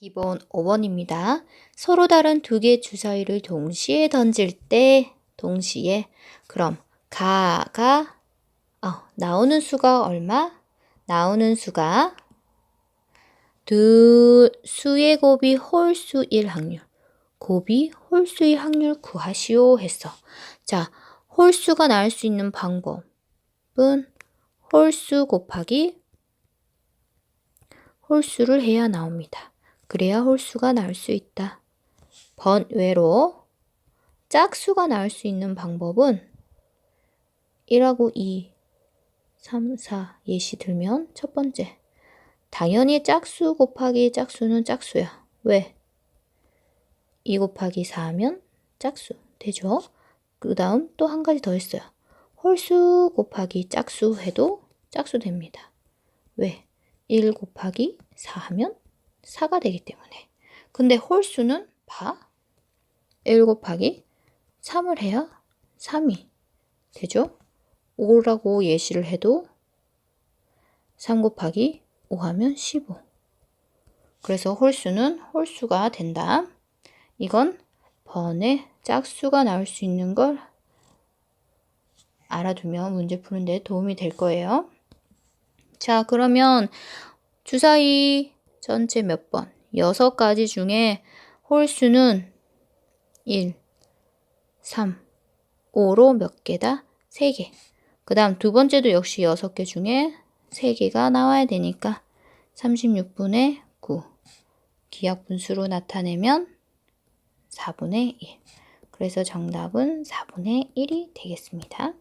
기본 5번입니다. 서로 다른 두개 주사위를 동시에 던질 때 동시에 그럼 가가 어, 나오는 수가 얼마? 나오는 수가 두 수의 곱이 홀수일 확률. 곱이 홀수일 확률 구하시오 했어. 자, 홀수가 나올 수 있는 방법은 홀수 곱하기 홀수를 해야 나옵니다. 그래야 홀수가 나올 수 있다. 번외로 짝수가 나올 수 있는 방법은 1하고 2, 3, 4 예시 들면 첫 번째 당연히 짝수 곱하기 짝수는 짝수야. 왜? 2 곱하기 4하면 짝수 되죠? 그 다음 또 한 가지 더 있어요. 홀수 곱하기 짝수 해도 짝수 됩니다. 왜? 1 곱하기 4 하면 4가 되기 때문에. 근데 홀수는 봐. 1 곱하기 3을 해야 3이 되죠? 5라고 예시를 해도 3 곱하기 5 하면 15. 그래서 홀수는 홀수가 된다. 이건 번에 짝수가 나올 수 있는 걸 알아두면 문제 푸는데 도움이 될 거예요. 자, 그러면 주사위 전체 몇 번? 여섯 가지 중에 홀수는 1, 3, 5로 몇 개다? 3개. 그 다음 두 번째도 역시 6개 중에 3개가 나와야 되니까 36분의 9. 기하 분수로 나타내면 4분의 1. 그래서 정답은 4분의 1이 되겠습니다.